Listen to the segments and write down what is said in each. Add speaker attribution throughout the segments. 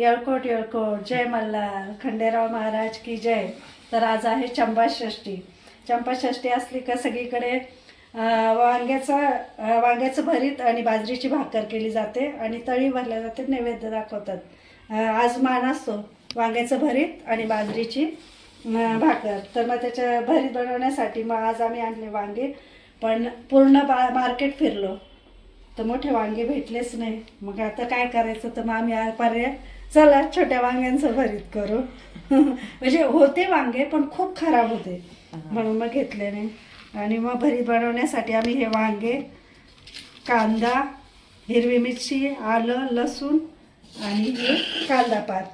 Speaker 1: येळकोट येळकोट जय मल्हार. खंडेराव महाराज की जय. तर आज आहे चंपाषष्ठी. चंपाषष्ठी असली का सगळीकडे वांग्याचं वांग्याचं भरीत आणि बाजरीची भाकर केली जाते आणि तळी भरल्या जाते नैवेद्य दाखवतात. आज मान असतो वांग्याचं भरीत आणि बाजरीची भाकर. तर मग त्याच्या भरीत बनवण्यासाठी मग आज आम्ही आणले वांगे. पण पूर्ण बा मार्केट फिरलो. तर मोठे वांगे भेटलेच नाही. मग आता काय करायचं? तर मग आम्ही पर्याय चला छोट्या वांग्यांचं भरीत करू. म्हणजे होते वांगे पण खूप खराब होते. म्हणून मग घेतले नाही. आणि मग भरीत बनवण्यासाठी आम्ही हे वांगे कांदा हिरवी मिरची आलं लसूण आणि हे कांदा पात.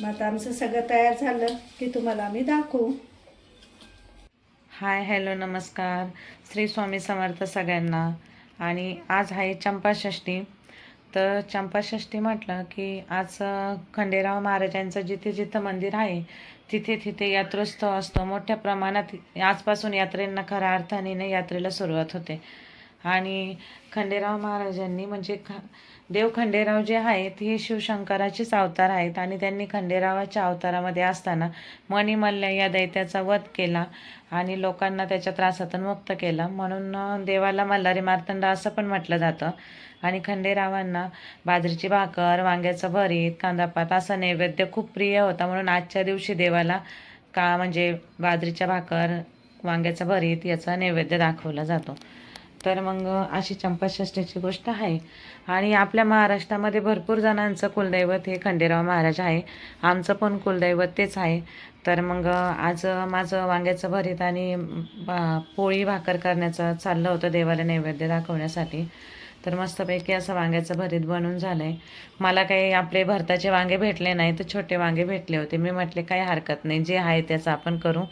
Speaker 1: मग आता आमचं सगळं तयार झालं की तुम्हाला आम्ही दाखवू.
Speaker 2: हाय हॅलो नमस्कार. श्री स्वामी समर्थ सगळ्यांना. आणि आज आहे चंपाषष्ठी. तर चंपाषष्ठी म्हटलं की आज खंडेराव महाराजांचं जिथे जिथं मंदिर आहे तिथे तिथे यात्रोत्सव असतो. मोठ्या प्रमाणात आजपासून यात्रेंना खऱ्या अर्थाने यात्रेला सुरुवात होते. आणि खंडेराव महाराजांनी म्हणजे ख देव खंडेराव जे आहेत हे शिवशंकराचेच अवतार आहेत आणि त्यांनी खंडेरावाच्या अवतारामध्ये असताना मणिमल्ल या दैत्याचा वध केला आणि लोकांना त्याच्या त्रासातून मुक्त केलं. म्हणून देवाला मल्हारी मार्तंड असं पण म्हटलं जातं. आणि खंडेरावांना बाजरीची भाकर वांग्याचं भरीत कांदापात असा नैवेद्य खूप प्रिय होता. म्हणून आजच्या दिवशी देवाला का म्हणजे बाजरीच्या भाकर वांग्याचं भरीत याचा नैवेद्य दाखवला जातो. तर मग अशी चंपाषष्ठीची गोष्ट आहे. आणि आपल्या महाराष्ट्रामध्ये भरपूर जणांचं कुलदैवत हे खंडेराव महाराज आहे. आमचं पण कुलदैवत तेच आहे. तर मग आज माझं वांग्याचं भरीत आणि पोळी भाकर करण्याचं चाललं होतं देवाला नैवेद्य दाखवण्यासाठी. तर मस्तपैकी असं वांग्याचं भरीत बनून झालं आहे मला काही आपले भरताचे वांगे भेटले नाही तर छोटे वांगे भेटले होते. मी म्हटले काही हरकत नाही जे आहे त्याचं आपण करू.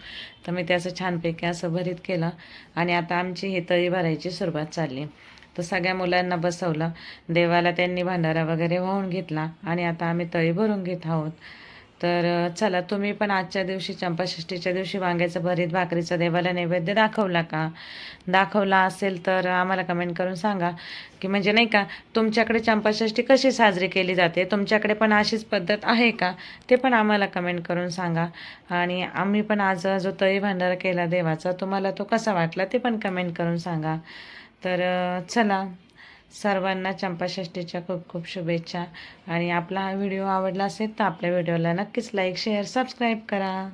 Speaker 2: तर मी त्याचं छानपैकी असं भरीत केलं आणि आता आमची ही तळी भरायची सुरुवात चालली. तर सगळ्या मुलांना बसवलं. देवाला त्यांनी भांडारा वगैरे वाहून घेतला आणि आता आम्ही तळी भरून घेत आहोत. तर चला तुम्ही पण आजच्या दिवशी चंपाषष्ठीच्या दिवशी वांग्याचं भरीत भाकरीचा देवाला नैवेद्य दाखवला का? दाखवला असेल तर आम्हाला कमेंट करून सांगा. की म्हणजे नाही का तुमच्याकडे चंपाषष्ठी कशी साजरी केली जाते? तुमच्याकडे पण अशीच पद्धत आहे का? ते पण आम्हाला कमेंट करून सांगा. आणि आम्ही पण आज जो तळी भांडारा केला देवाचा तुम्हाला तो कसा वाटला ते पण कमेंट करून सांगा. तर चला. सर्वांना चंपाषष्ठीच्या खूप खूप शुभेच्छा. आणि आपला हा व्हिडिओ आवडला असेल तर आपल्या व्हिडिओला नक्कीच लाईक शेअर सबस्क्राईब करा.